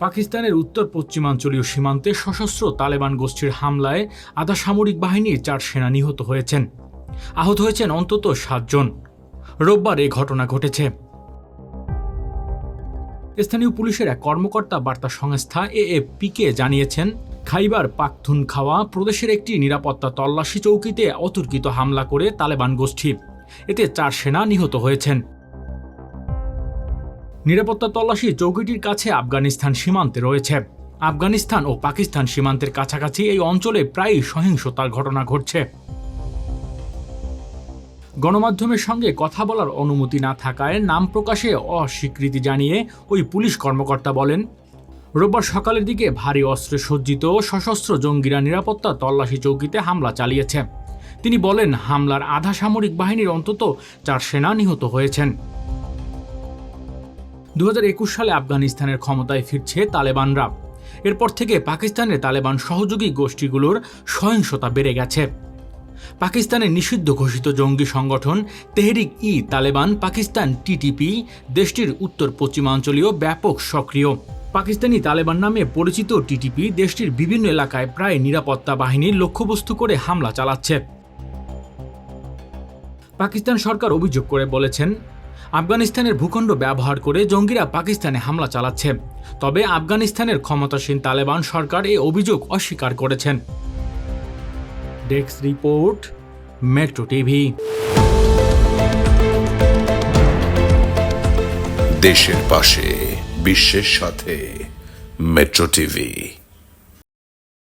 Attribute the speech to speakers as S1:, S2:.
S1: পাকিস্তানের উত্তর পশ্চিমাঞ্চলীয় সীমান্তে সশস্ত্র তালেবান গোষ্ঠীর হামলায় আধা সামরিক বাহিনীর চার সেনা নিহত হয়েছেন। আহত হয়েছেন অন্তত সাতজন। রোববার এই ঘটনা ঘটেছে। স্থানীয় পুলিশের এক কর্মকর্তা বার্তা সংস্থা এএফপিকে জানিয়েছেন, খাইবার পাকথুন খাওয়া প্রদেশের একটি নিরাপত্তা তল্লাশি চৌকিতে অতর্কিত হামলা করে তালেবান গোষ্ঠী। এতে চার সেনা নিহত হয়েছেন। নিরাপত্তা তল্লাশি চৌকিটির কাছে আফগানিস্তান সীমান্তে রয়েছে। আফগানিস্তান ও পাকিস্তান সীমান্তের কাছাকাছি এই অঞ্চলে প্রায়ই সহিংসতার ঘটনা ঘটছে। গণমাধ্যমের সঙ্গে কথা বলার অনুমতি না থাকায় নাম প্রকাশে অস্বীকৃতি জানিয়ে ওই পুলিশ কর্মকর্তা বলেন, রোববার সকালের দিকে ভারী অস্ত্রে সজ্জিত সশস্ত্র জঙ্গিরা নিরাপত্তা তল্লাশি চৌকিতে হামলা চালিয়েছে। তিনি বলেন, হামলার আধা সামরিক বাহিনীর অন্তত চার সেনা নিহত হয়েছেন। দু হাজার একুশ সালে আফগানিস্তানের ক্ষমতায় ফিরছে তালেবানরা। এরপর থেকে পাকিস্তানের তালেবান সহযোগী গোষ্ঠীগুলোর সহিংসতা বেড়ে গেছে। পাকিস্তানের নিষিদ্ধ ঘোষিত জঙ্গি সংগঠন তেহরিক ই তালেবান পাকিস্তান টিটিপি দেশটির উত্তর পশ্চিমাঞ্চলীয় ব্যাপক সক্রিয়। পাকিস্তানি তালেবান নামে পরিচিত টিটিপি দেশটির বিভিন্ন এলাকায় প্রায় নিরাপত্তা বাহিনীর লক্ষ্যবস্তু করে হামলা চালাচ্ছে। পাকিস্তান সরকার অভিযোগ করে বলেছেন আফগানিস্তানের ভূখণ্ড ব্যবহার করে জঙ্গিরা পাকিস্তানে হামলা চালাচ্ছে। তবে আফগানিস্তানের ক্ষমতাসীন তালেবান সরকার এই অভিযোগ অস্বীকার করেছেন। Desk report, metro TV.
S2: দেশের পাশে, বিশ্বের সাথে, মেট্রো টিভি।